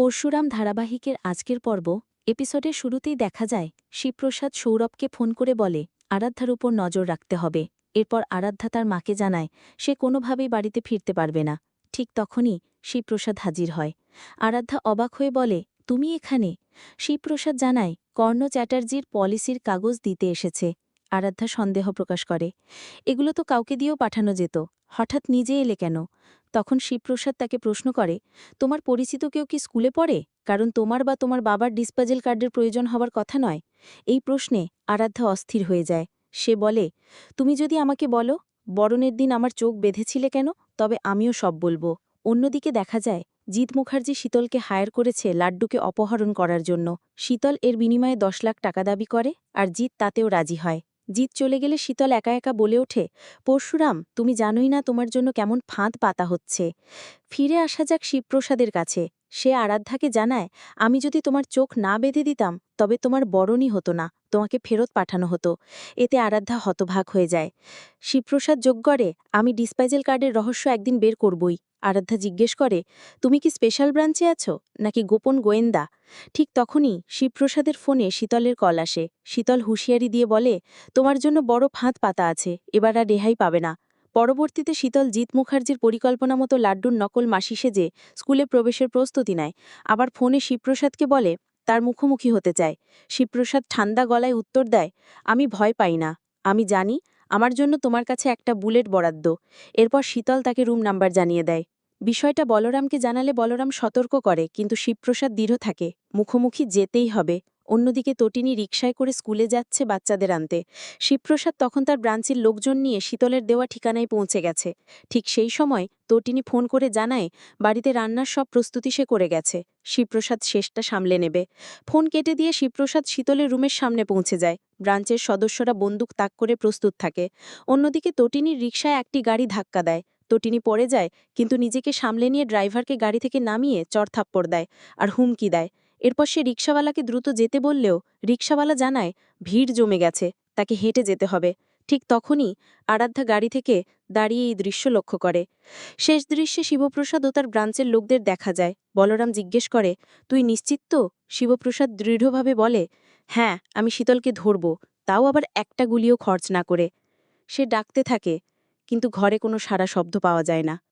পরশুরাম ধারাবাহিকের আজকের পর্ব, এপিসোডের শুরুতেই দেখা যায়, শিবপ্রসাদ সৌরভকে ফোন করে বলে, আরাধ্যার উপর নজর রাখতে হবে। এরপর আরাধ্যা তার মাকে জানায়, সে কোনোভাবেই বাড়িতে ফিরতে পারবে না। ঠিক তখনই শিবপ্রসাদ হাজির হয়। আরাধ্যা অবাক হয়ে বলে, তুমি এখানে? শিবপ্রসাদ জানায়, কর্ণ চ্যাটার্জির পলিসির কাগজ দিতে এসেছে। আরাধ্যা সন্দেহ প্রকাশ করে, এগুলো তো কাউকে দিয়েও পাঠানো যেত। হঠাৎ নিজে এলে কেন? তখন শিবপ্রসাদ তাকে প্রশ্ন করে, তোমার পরিচিত কেউ কি স্কুলে পড়ে? কারণ তোমার বা তোমার বাবার ডিসপাজেল কার্ডের প্রয়োজন হওয়ার কথা নয়। এই প্রশ্নে আরাধ্যা অস্থির হয়ে যায়। সে বলে, তুমি যদি আমাকে বলো, বরণের দিন আমার চোখ বেঁধেছিলে কেন? তবে আমিও সব বলব। অন্যদিকে দেখা যায়, জিৎ মুখার্জি শীতলকে হায়ার করেছে লাড্ডুকে অপহরণ করার জন্য। শীতল এর বিনিময়ে দশ লাখ টাকা দাবি করে, আর জিৎ তাতেও রাজি হয়। জিৎ চলে গেলে শীতল একা একা বলে ওঠে, পরশুরাম, তুমি জানোই না তোমার জন্য কেমন ফাঁদ পাতা হচ্ছে। ফিরে আসা যাক শিবপ্রসাদের কাছে। সে আরাধ্যাকে জানায়, আমি যদি তোমার চোখ না বেঁধে দিতাম, তবে তোমার বরণই হতো না, তোমাকে ফেরত পাঠানো হতো। এতে আরাধ্যা হতভাগ হয়ে যায়। শিবপ্রসাদ যোগ করে, আমি ডিসপাইজেল কার্ডের রহস্য একদিন বের করবই। আরাধ্যা জিজ্ঞেস করে, তুমি কি স্পেশাল ব্রাঞ্চে আছো, নাকি গোপন গোয়েন্দা? ঠিক তখনই শিবপ্রসাদের ফোনে শীতলের কল আসে। শীতল হুঁশিয়ারি দিয়ে বলে, তোমার জন্য বড় ফাঁদ পাতা আছে, এবার আর রেহাই পাবে না। পরবর্তীতে শীতল জিৎ মুখার্জির পরিকল্পনা মতো লাড্ডুর নকল মাসি সেজে স্কুলে প্রবেশের প্রস্তুতি নেয়। আবার ফোনে শিবপ্রসাদকে বলে, তার মুখোমুখি হতে চায়। শিবপ্রসাদ ঠান্ডা গলায় উত্তর দেয়, আমি ভয় পাই না। আমি জানি আমার জন্য তোমার কাছে একটা বুলেট বরাদ্দ। এরপর শীতল তাকে রুম নাম্বার জানিয়ে দেয়। বিষয়টা বলরামকে জানালে বলরাম সতর্ক করে, কিন্তু শিবপ্রসাদ দৃঢ় থাকে, মুখোমুখি যেতেই হবে। অন্যদিকে তটিনী রিকশায় করে স্কুলে যাচ্ছে বাচ্চাদের আনতে। শিবপ্রসাদ তখন তার ব্রাঞ্চের লোকজন নিয়ে শীতলের দেওয়া ঠিকানায় পৌঁছে গেছে। ঠিক সেই সময় তটিনী ফোন করে জানায়, বাড়িতে রান্নার সব প্রস্তুতি সে করে গেছে। শিবপ্রসাদ শেষটা সামলে নেবে। ফোন কেটে দিয়ে শিবপ্রসাদ শীতলের রুমের সামনে পৌঁছে যায়। ব্রাঞ্চের সদস্যরা বন্দুক তাক করে প্রস্তুত থাকে। অন্যদিকে তটিনীর রিকশায় একটি গাড়ি ধাক্কা দেয়। তটিনী পড়ে যায়, কিন্তু নিজেকে সামলে নিয়ে ড্রাইভারকে গাড়ি থেকে নামিয়ে চড়থাপ্পড় দেয় আর হুমকি দেয়। এরপর সে রিক্সাওয়ালাকে দ্রুত যেতে বললেও রিক্সাওয়ালা জানায়, ভিড় জমে গেছে, তাকে হেঁটে যেতে হবে। ঠিক তখনই আরাধ্যা গাড়ি থেকে দাঁড়িয়ে এই দৃশ্য লক্ষ্য করে। শেষ দৃশ্যে শিবপ্রসাদ ও তার ব্রাঞ্চের লোকদের দেখা যায়। বলরাম জিজ্ঞেস করে, তুই নিশ্চিত তো? শিবপ্রসাদ দৃঢ়ভাবে বলে হ্যাঁ আমি শীতলকে ধরব, তাও আবার একটা গুলিও খরচ না করে। সে ডাকতে থাকে, কিন্তু ঘরে কোনো সারা শব্দ পাওয়া যায় না।